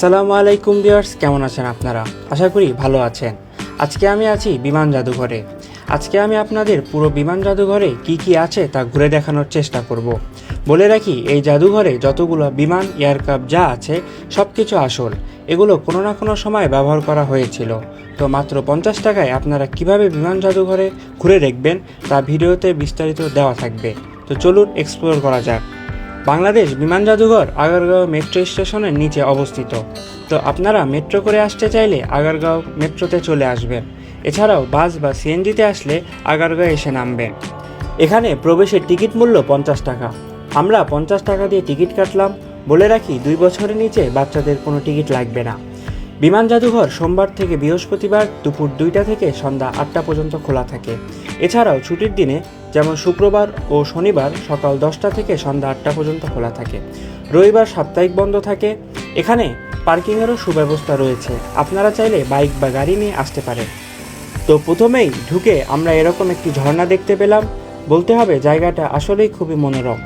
আসসালামু আলাইকুম ভিউয়ার্স, কেমন আছেন আপনারা? আশা করি ভালো আছেন। আজকে আমি আছি বিমান জাদুঘরে। আজকে আমি আপনাদের পুরো বিমান জাদুঘরে কি কি আছে তা ঘুরে দেখানোর চেষ্টা করব। বলে রাখি, এই জাদুঘরে যতগুলো বিমান এয়ারক্রাফট যা আছে সব কিছু আসল। এগুলো কোনো না কোনো সময় ব্যবহার করা হয়েছিল। তো মাত্র পঞ্চাশ টাকায় আপনারা কীভাবে বিমান জাদুঘরে ঘুরে দেখবেন, তা ভিডিওতে বিস্তারিত দেওয়া থাকবে। তো চলুন এক্সপ্লোর করা যাক। বাংলাদেশ বিমান জাদুঘর আগারগাঁও মেট্রো স্টেশনের নিচে অবস্থিত। তো আপনারা মেট্রো করে আসতে চাইলে আগারগাঁও মেট্রোতে চলে আসবেন। এছাড়াও বাস বা সিএনজিতে আসলে আগারগাঁও এসে নামবেন। এখানে প্রবেশের টিকিট মূল্য পঞ্চাশ টাকা। আমরা পঞ্চাশ টাকা দিয়ে টিকিট কাটলাম। বলে রাখি, দুই বছরের নিচে বাচ্চাদের কোনো টিকিট লাগবে না। বিমান জাদুঘর সোমবার থেকে বৃহস্পতিবার দুপুর দুইটা থেকে সন্ধ্যা আটটা পর্যন্ত খোলা থাকে। এছাড়াও ছুটির দিনে যেমন শুক্রবার ও শনিবার সকাল দশটা থেকে সন্ধ্যা আটটা পর্যন্ত খোলা থাকে। রবিবার সাপ্তাহিক বন্ধ থাকে। এখানে পার্কিংয়েরও সুব্যবস্থা রয়েছে। আপনারা চাইলে বাইক বা গাড়ি নিয়ে আসতে পারেন। তো প্রথমেই ঢুকে আমরা এরকম একটি ঝর্ণা দেখতে পেলাম। বলতে হবে জায়গাটা আসলেই খুবই মনোরম।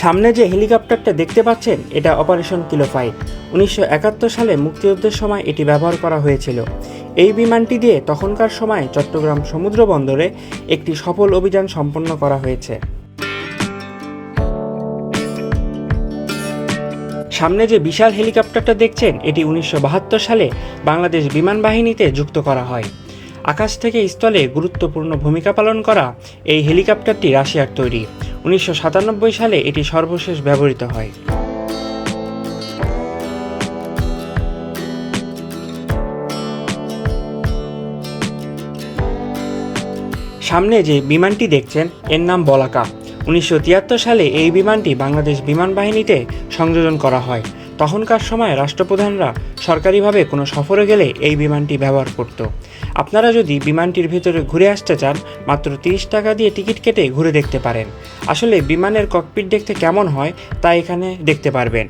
সামনে যে হেলিকপ্টারটা দেখতে পাচ্ছেন, এটা অপারেশন কিলোফাইট উনিশশো একাত্তর সালে মুক্তিযুদ্ধের সময় এটি ব্যবহার করা হয়েছিল। এই বিমানটি দিয়ে তখনকার সময় চট্টগ্রাম সমুদ্র বন্দরে একটি সফল অভিযান সম্পন্ন করা হয়েছে। সামনে যে বিশাল হেলিকপ্টারটা দেখছেন, এটি উনিশশো বাহাত্তর সালে বাংলাদেশ বিমান বাহিনীতে যুক্ত করা হয়। আকাশ থেকে স্থলে গুরুত্বপূর্ণ ভূমিকা পালন করা এই হেলিকপ্টারটি রাশিয়ার তৈরি। উনিশশো সাতানব্বই সালে এটি সর্বশেষ ব্যবহৃত হয়। সামনে যে বিমানটি দেখছেন, এর নাম বলাকা। উনিশশো তিয়াত্তর সালে এই বিমানটি বাংলাদেশ বিমান বাহিনীতে সংযোজন করা হয়। তখনকার সময় রাষ্ট্রপ্রধানরা সরকারিভাবে কোনো সফরে গেলে এই বিমানটি ব্যবহার করত। আপনারা যদি বিমানটির ভেতরে ঘুরে আসতে চান, মাত্র তিরিশ টাকা দিয়ে টিকিট কেটে ঘুরে দেখতে পারেন। আসলে বিমানের ককপিট দেখতে কেমন হয়, তা এখানে দেখতে পারবেন।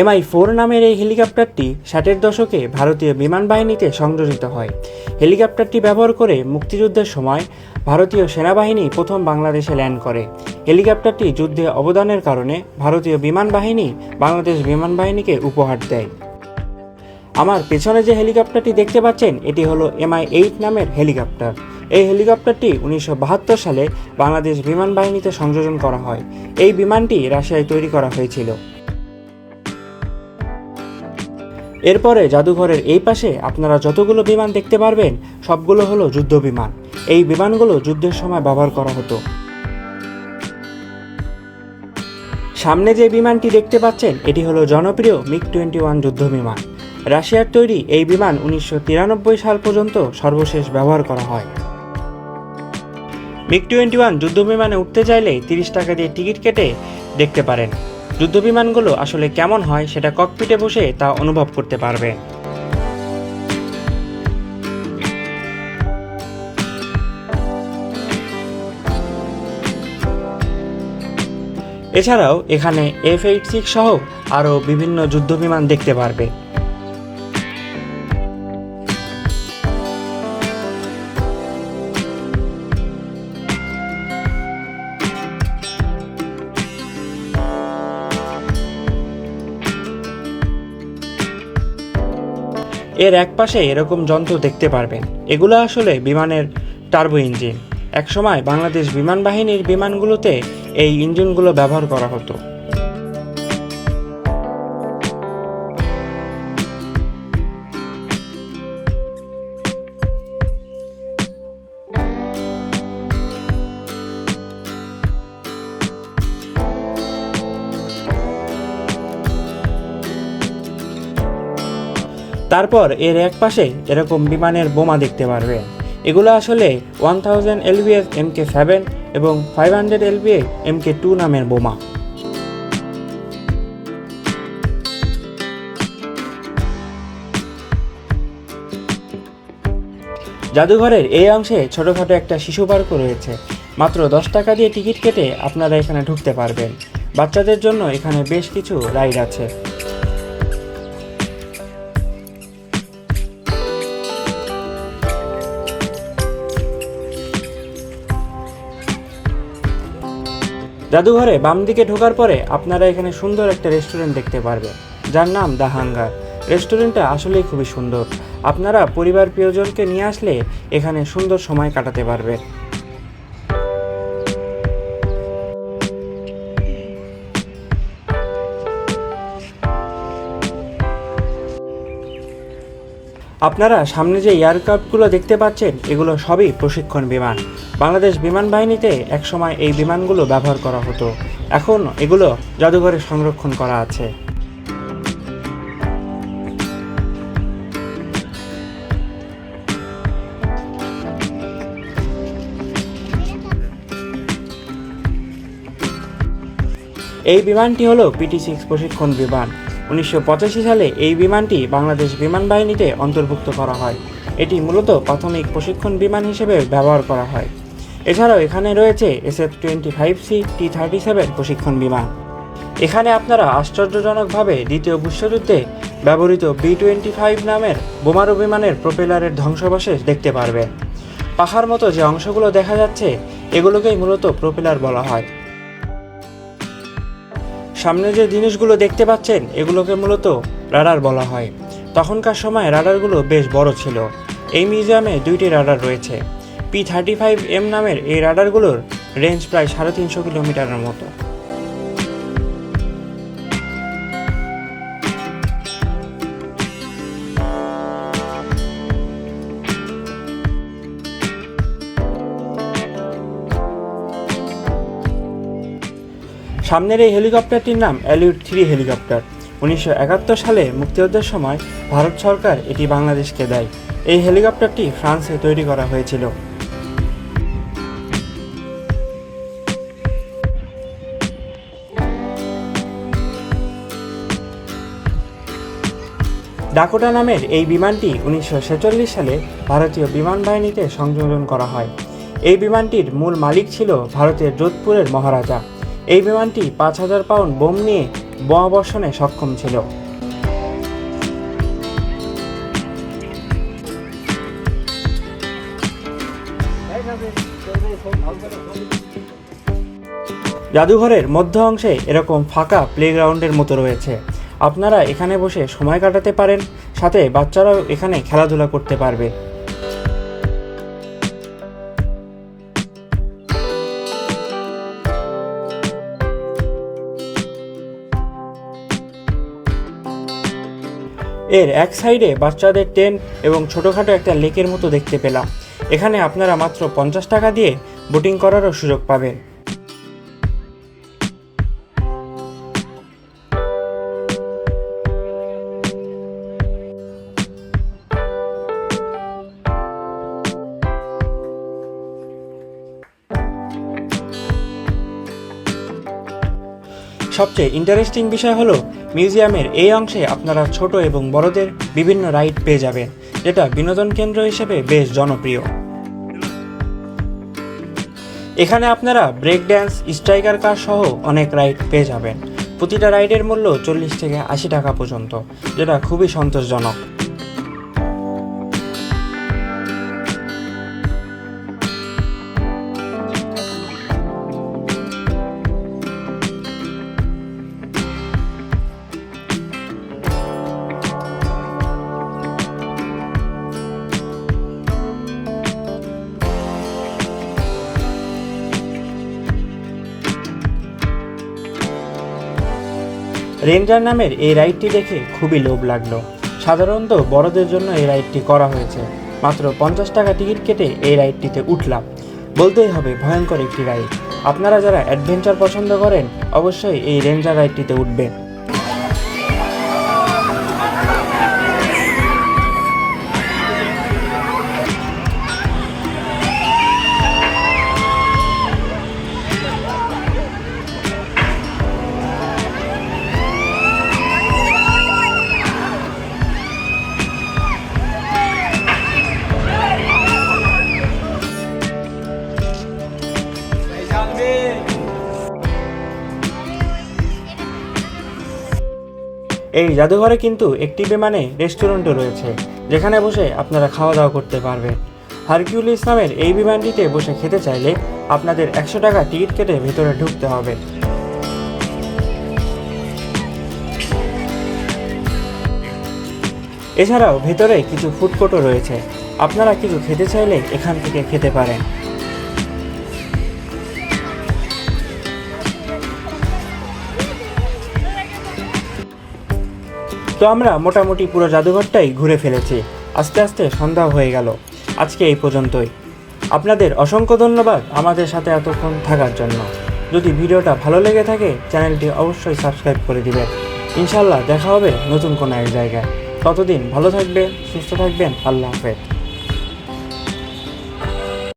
এমআই ফোর নামের এই হেলিকপ্টারটি ষাটের দশকে ভারতীয় বিমান বাহিনীতে সংযোজিত হয়। হেলিকপ্টারটি ব্যবহার করে মুক্তিযুদ্ধের সময় ভারতীয় সেনাবাহিনী প্রথম বাংলাদেশে ল্যান্ড করে। হেলিকপ্টারটি যুদ্ধে অবদানের কারণে ভারতীয় বিমান বাহিনী বাংলাদেশ বিমান বাহিনীকে উপহার দেয়। আমার পেছনে যে হেলিকপ্টারটি দেখতে পাচ্ছেন, এটি হলো এমআই এইট নামের হেলিকপ্টার। এই হেলিকপ্টারটি উনিশশো বাহাত্তর সালে বাংলাদেশ বিমান বাহিনীতে সংযোজন করা হয়। এই বিমানটি রাশিয়ায় তৈরি করা হয়েছিল। এরপরে জাদুঘরের এই পাশে আপনারা যতগুলো বিমান দেখতে পারবেন, সবগুলো হলো যুদ্ধ বিমান। এই বিমানগুলো যুদ্ধের সময় ব্যবহার করা হতো। সামনে যে বিমানটি দেখতে পাচ্ছেন, এটি হলো জনপ্রিয় মিগ টোয়েন্টি ওয়ান যুদ্ধ বিমান। রাশিয়ার তৈরি এই বিমান উনিশশো তিরানব্বই সাল পর্যন্ত সর্বশেষ ব্যবহার করা হয়। মিগ টোয়েন্টি ওয়ান যুদ্ধ বিমানে উঠতে চাইলে তিরিশ টাকা দিয়ে টিকিট কেটে দেখতে পারেন। যুদ্ধবিমানগুলো আসলে কেমন হয় সেটা ককপিটে বসে তা অনুভব করতে পারবে। এছাড়াও এখানে এফ এইট সিক্স সহ আরও বিভিন্ন যুদ্ধবিমান দেখতে পারবে। এর এক পাশে এরকম যন্ত্র দেখতে পারবেন। এগুলো আসলে বিমানের টার্বো ইঞ্জিন। একসময় বাংলাদেশ বিমান বাহিনীর বিমানগুলোতে এই ইঞ্জিনগুলো ব্যবহার করা হতো। তারপর এর এক পাশে এরকম বিমানের বোমা দেখতে পারবে। এগুলো আসলে one thousand LBS M K seven এবং five hundred LBA M K two নামের বোমা। জাদুঘরের এই অংশে ছোটোখাটো একটা শিশু পার্কও রয়েছে। মাত্র দশ টাকা দিয়ে টিকিট কেটে আপনারা এখানে ঢুকতে পারবেন। বাচ্চাদের জন্য এখানে বেশ কিছু রাইড আছে। জাদুঘরে বাম দিকে ঢোকার পরে আপনারা এখানে সুন্দর একটা রেস্টুরেন্ট দেখতে পারবেন, যার নাম দ্য হাঙ্গার। রেস্টুরেন্টটা আসলেই খুবই সুন্দর। আপনারা পরিবার প্রিয়জনকে নিয়ে আসলে এখানে সুন্দর সময় কাটাতে পারবেন। আপনারা সামনে যে এয়ারক্রাফটগুলো দেখতে পাচ্ছেন, এগুলো সবই প্রশিক্ষণ বিমান। বাংলাদেশ বিমান বাহিনীতে একসময় এই বিমানগুলো ব্যবহার করা হতো। এখন এগুলো জাদুঘরে সংরক্ষণ করা আছে। এই বিমানটি হলো পিটি সিক্স প্রশিক্ষণ বিমান। উনিশশো পঁচাশি সালে এই বিমানটি বাংলাদেশ বিমান বাহিনীতে অন্তর্ভুক্ত করা হয়। এটি মূলত প্রাথমিক প্রশিক্ষণ বিমান হিসেবে ব্যবহার করা হয়। এছাড়াও এখানে রয়েছে S F twenty five C T thirty seven প্রশিক্ষণ বিমান। এখানে আপনারা আশ্চর্যজনকভাবে দ্বিতীয় বিশ্বযুদ্ধে ব্যবহৃত বি টোয়েন্টি ফাইভ নামের বোমারু বিমানের প্রোপেলারের ধ্বংসাবশেষ দেখতে পারবেন। পাহাড় মতো যে অংশগুলো দেখা যাচ্ছে, এগুলোকেই মূলত প্রোপেলার বলা হয়। সামনে যে জিনিসগুলো দেখতে পাচ্ছেন, এগুলোকে মূলত রাডার বলা হয়। তখনকার সময় রাডারগুলো বেশ বড় ছিল। এই মিউজিয়ামে দুইটি রাডার রয়েছে। পি থার্টি ফাইভ এম নামের এই রাডারগুলোর রেঞ্জ প্রায় সাড়ে তিনশো কিলোমিটারের মতো। সামনের এই হেলিকপ্টারটির নাম অ্যালিউড থ্রি হেলিকপ্টার। উনিশশো একাত্তর সালে মুক্তিযুদ্ধের সময় ভারত সরকার এটি বাংলাদেশকে দেয়। এই হেলিকপ্টারটি ফ্রান্সে তৈরি করা হয়েছিল। ডাকোটা নামের এই বিমানটি উনিশশো ছেচল্লিশ সালে ভারতীয় বিমান বাহিনীতে সংযোজন করা হয়। এই বিমানটির মূল মালিক ছিল ভারতের যোধপুরের মহারাজা। এই বিমানটি পাঁচ হাজার পাউন্ড বোম নিয়ে বোমাবর্ষণে সক্ষম ছিল। জাদুঘরের মধ্য অংশে এরকম ফাঁকা প্লেগ্রাউন্ডের মতো রয়েছে। আপনারা এখানে বসে সময় কাটাতে পারেন, সাথে বাচ্চারাও এখানে খেলাধুলা করতে পারবে। এর এক সাইডে বাচ্চাদের টেন্ট এবং ছোটোখাটো একটা লেকের মতো দেখতে পেলাম। এখানে আপনারা মাত্র পঞ্চাশ টাকা দিয়ে বোটিং করারও সুযোগ পাবেন। সবচেয়ে ইন্টারেস্টিং বিষয় হলো মিউজিয়ামের এই অংশে আপনারা ছোট এবং বড়দের বিভিন্ন রাইড পেয়ে যাবেন, যেটা বিনোদন কেন্দ্র হিসেবে বেশ জনপ্রিয়। এখানে আপনারা ব্রেক ড্যান্স স্ট্রাইকার কার সহ অনেক রাইড পেয়ে যাবেন। প্রতিটা রাইডের মূল্য চল্লিশ থেকে আশি টাকা পর্যন্ত, যেটা খুবই সন্তোষজনক। রেঞ্জার নামের এই রাইডটি দেখে খুবই লোভ লাগল। সাধারণত বড়দের জন্য এই রাইডটি করা হয়েছে। মাত্র পঞ্চাশ টাকা টিকিট কেটে এই রাইডটিতে উঠলাম। বলতেই হবে, ভয়ঙ্কর একটি রাইড। আপনারা যারা অ্যাডভেঞ্চার পছন্দ করেন, অবশ্যই এই রেঞ্জার রাইডটিতে উঠবেন। এই জাদুঘরে কিন্তু একটি বিমানে রেস্টুরেন্টও রয়েছে, যেখানে বসে আপনারা খাওয়া দাওয়া করতে পারবেন। হারকিউল ইসলামের এই বিমানটিতে বসে খেতে চাইলে আপনাদের একশো টাকা টিকিট কেটে ভেতরে ঢুকতে হবে। এছাড়াও ভেতরে কিছু ফুড কোর্টও রয়েছে। আপনারা কিছু খেতে চাইলে এখান থেকে খেতে পারেন। তো আমরা মোটামুটি পুরো জাদুঘরটাই ঘুরে ফেলেছি। আস্তে আস্তে সন্ধ্যা হয়ে গেল। আজকে এই পর্যন্তই। আপনাদের অসংখ্য ধন্যবাদ আমাদের সাথে এতক্ষণ থাকার জন্য। যদি ভিডিওটা ভালো লেগে থাকে, চ্যানেলটি অবশ্যই সাবস্ক্রাইব করে দিবেন। ইনশাল্লাহ দেখা হবে নতুন কোনো এক জায়গায়। ততদিন ভালো থাকবেন, সুস্থ থাকবেন। আল্লাহ হাফেজ।